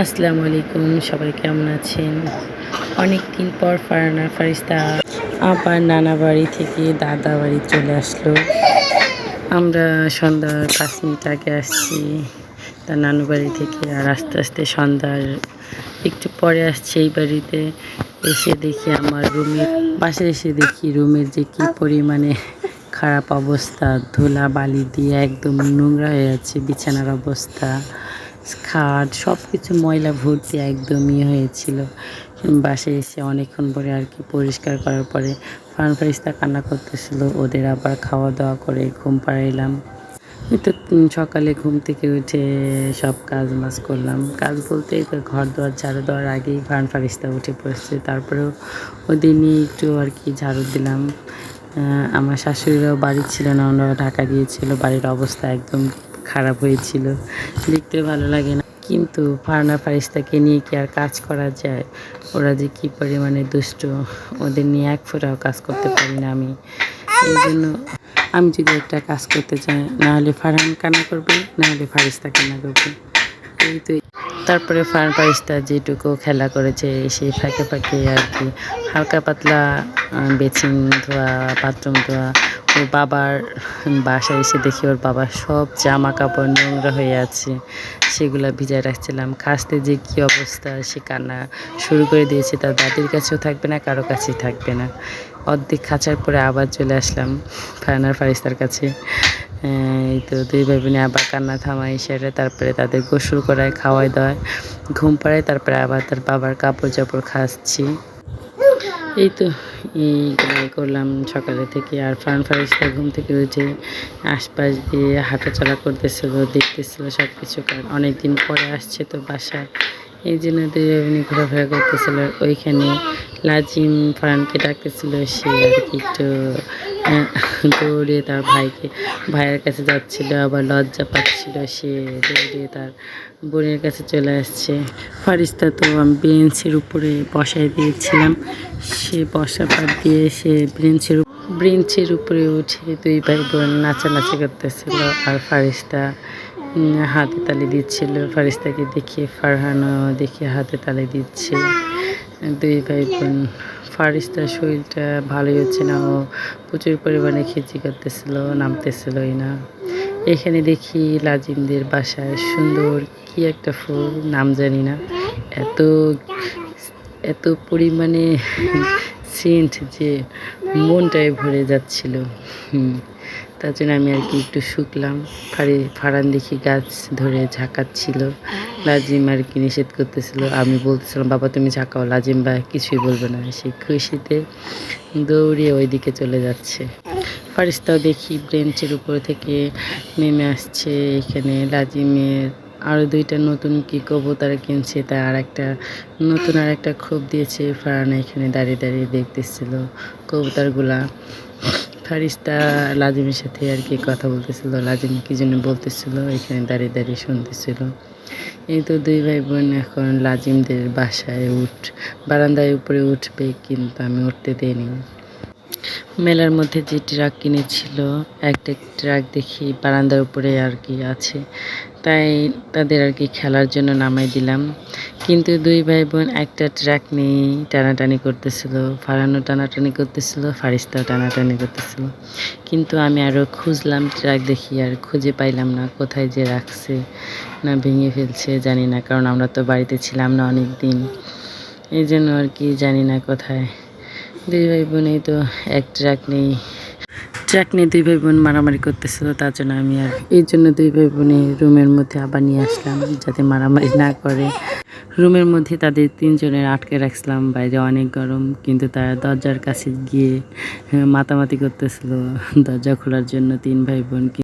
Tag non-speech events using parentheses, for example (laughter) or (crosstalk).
আসসালামু আলাইকুম, সবাই কেমন আছেন? অনেক দিন পর ফারানা ফারিস্তা, আবার নানা বাড়ি থেকে দাদা বাড়ি চলে আসলো। আমরা সন্ধ্যার পাঁচ মিনিট আগে আসছি, তার নানু বাড়ি থেকে, আর আস্তে আস্তে সন্ধ্যার একটু পরে আসছি এই বাড়িতে। এসে দেখি আমার রুমের পাশে এসে দেখি রুমের যে কী পরিমাণে খারাপ অবস্থা ধুলা বালি দিয়ে একদম নোংরা হয়ে আছে, বিছানার অবস্থা। খাট সব কিছু ময়লা ভর্তি একদমই হয়েছিল। বাসায় এসে অনেকক্ষণ পরে আর কি পরিষ্কার করার পরে ফান ফারিস্তা কান্না করতেছিল, ওদের আবার খাওয়া দাওয়া করে ঘুম পাড়াইলাম। তো সকালে ঘুম থেকে উঠে সব কাজ মাজ করলাম। কাজ বলতে ঘর দেওয়ার ঝাড়ু দেওয়ার আগেই ফান ফারিস্তা উঠে পড়েছে। তারপরেও ওদের নিয়ে একটু আর কি ঝাড়ু দিলাম। আমার শাশুড়িরাও বাড়ি ছিল না, ওনারা ঢাকা গিয়েছিল, বাড়ির অবস্থা একদম খারাপ হয়েছিল। দেখতে ভালো লাগে না। কিন্তু ফারনা ফারিস্তাকে নিয়ে কি আর কাজ করা যায়? ওরা যে কী পরিমাণে দুষ্ট, ওদের নিয়ে এক ফোটাও কাজ করতে পারি না আমি। এই জন্য আমি যদি একটা কাজ করতে চাই নাহলে ফারহান কান্না করবে নাহলে ফারিস্তা কান্না করবে। এই তো তারপরে ফারহান ফারিস্তা যেটুকু খেলা করেছে, সেই ফাঁকে ফাঁকে আর কি। হালকা পাতলা বেচিং ধোয়া, বাথরুম ধোয়া বাবার বাসায় এসে দেখি ওর বাবার সব জামা কাপড় নোংরা হয়ে আছে। সেগুলো ভিজায় রাখছিলাম। খাসতে যে কী অবস্থা, সে কান্না শুরু করে দিয়েছে। তার দাদির কাছেও থাকবে না, কারও কাছেই থাকবে না। অর্ধেক খাঁচার পরে আবার চলে আসলাম ফায়নার ফারিস্তার কাছে। এই তো দুই ভাই বোনে আবার কান্না থামাই সেরে তারপরে তাদের গোসল করায় খাওয়াই দাওয়ায় ঘুম পাড়ায় তারপরে আবার তার বাবার কাপড় চাপড় খাচ্ছি। এই তো এইগুলো করলাম সকালে থেকে আর ফান ফারিস্তা ঘুম থেকে উঠে আশপাশ দিয়ে হাঁটাচলা করতেছিল, দেখতেছিল সব কিছু কারণ অনেক দিন পরে আসছে তো বাসায়। এই জন্য দুই ঘোরাফেরা করতেছিল। ওইখানে লাজিম ফারানকে ডাকতেছিল, সে আর কি একটু (laughs) দৌড়ে তার ভাইকে, ভাইয়ের কাছে যাচ্ছিল, আবার লজ্জা পাচ্ছিল সে দৌড়ে তার বোনের কাছে চলে আসছে। ফারিস্তা তো আমি বেঞ্চের উপরে বসাই দিয়েছিলাম। সে বসা পাত দিয়ে সে ব্রেঞ্চের ব্রেঞ্চের উপরে উঠে দুই ভাই বোন নাচানাচি করতেছিল আর ফারিস্তা হাতে তালি দিচ্ছিল। ফারিস্তাকে দেখিয়ে ফারহানও দেখিয়ে হাতে তালি দিচ্ছে দুই ভাই বোন ফারিস্তার শরীরটা ভালোই হচ্ছে না, ও প্রচুর পরিমাণে খিচি করতেছিল নামতেছিলই না। এখানে দেখি লাজিমদের বাসায় সুন্দর কি একটা ফুল, নাম জানি না। এত এত পরিমাণে সেন্ট যে মনটাই ভরে যাচ্ছিল। হুম। তার জন্য আমি আর কি একটু শুকলাম। ফাড়ি, ফাড়ান দেখি গাছ ধরে ঝাঁকাচ্ছিল। লাজিম আর কি নিষেধ করতেছিল। আমি বলতেছিলাম, বাবা, তুমি ঝাঁকাও। লাজিম বা কিছুই বলবে না। সেই খুশিতে দৌড়িয়ে ওইদিকে চলে যাচ্ছে। ফারিস্তাও দেখি ব্রেঞ্চের উপর থেকে নেমে আসছে। এখানে লাজিমের আরও দুইটা নতুন কি কবুতর কিনছে, তা আর একটা নতুন আর একটা খোপ দিয়েছে। ফারানা এখানে দাঁড়িয়ে দাঁড়িয়ে দেখতেছিল কবুতরগুলা। ফারিস্তা লাজিমের সাথে আর কি কথা বলতেছিল, লাজিম কি জন্য বলতেছিল এখানে দাঁড়িয়ে দাঁড়িয়ে শুনতেছিল। এই তো দুই ভাই বোন এখন লাজিমদের বাসায় উঠ, বারান্দায় উপরে উঠবে কিন্তু আমি উঠতে দিইনি। মেলার মধ্যে যে ট্রাক কিনেছিল, একটা ট্রাক দেখি বারান্দার উপরে আর কি আছে। তাই তাদের আর কি খেলার জন্য নামাই দিলাম। কিন্তু দুই ভাই বোন একটা ট্রাক নিয়ে টানাটানি করতেছিল ফারানো টানাটানি করতেছিল, ফারিস্তাও টানাটানি করতেছিল। কিন্তু আমি আরও খুঁজলাম ট্রাক দেখি আর খুঁজে পাইলাম না, কোথায় যে রাখছে না ভেঙে ফেলছে জানি না, কারণ আমরা তো বাড়িতে ছিলাম না অনেক দিন এই জন্য আর কি জানি না কোথায়। দুই ভাই বোনেই তো এক ট্র্যাক নেই ট্রাক নিয়ে দুই ভাই বোন মারামারি করতেছিল, তার জন্য আমি আর এই জন্য দুই ভাই বোনে রুমের মধ্যে আবার নিয়ে আসলাম, যাতে মারামারি না করে। রুমের মধ্যে তাদের তিনজনের আটকে রাখছিলাম, বাইরে অনেক গরম, কিন্তু তারা দরজার কাছে গিয়ে মাতামাতি করতেছিল। দরজা খোলার জন্য তিন ভাই বোন